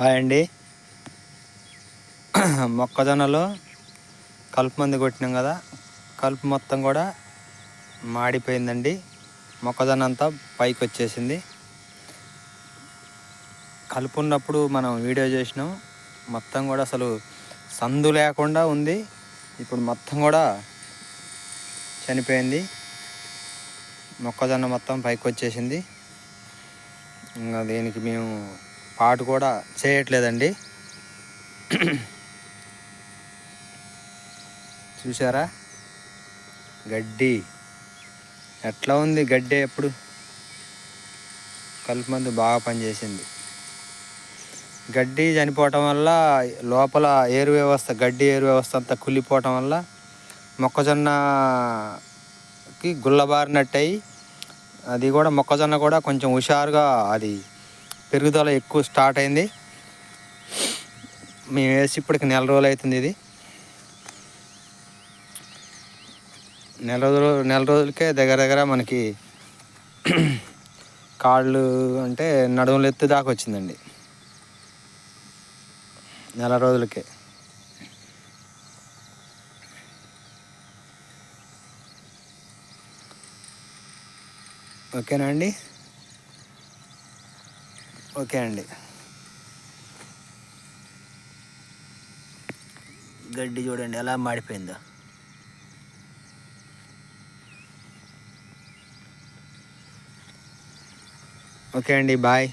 Hi అండి. మొక్కజొన్నలో కలుపు మందు కొట్టినాం కదా కలుపు మొత్తం కూడా మాడిపోయిందండి. మొక్కజొన్న అంతా పైకి వచ్చేసింది. కలుపు ఉన్నప్పుడు మనం వీడియో చేసినాం. మొత్తం కూడా అసలు సందు లేకుండా ఉంది. ఇప్పుడు మొత్తం కూడా చనిపోయింది. మొక్కజొన్న మొత్తం పైకి వచ్చేసింది. ఇంకా దీనికి మేము పాటు కూడా చేయట్లేదండి. చూసారా గడ్డి. ఎట్లా ఉంది గడ్డి ఎప్పుడు? కలుపు మందు బాగా పనిచేసింది. గడ్డి చనిపోవటం వల్ల లోపల ఏరు వ్యవస్థ గడ్డి ఏరు వ్యవస్థ అంతా కుళ్ళిపోవటం వల్ల మొక్కజొన్నకి గుల్లబారినట్టు అది కూడా మొక్కజొన్న కూడా కొంచెం హుషారుగా అది పెరుగుదల ఎక్కువ స్టార్ట్ అయింది. మేము వేసి ఇప్పటికి నెల రోజులు అవుతుంది ఇది. నెల రోజులు నెల రోజులకే దగ్గర దగ్గర మనకి కాళ్ళు అంటే నడుములు ఎత్తు దాకా వచ్చిందండి. నెల రోజులకే. ఓకేనా అండి? ఓకే అండి. గడ్డి చూడండి ఎలా మాడిపోయిందో. ఓకే అండి బాయ్.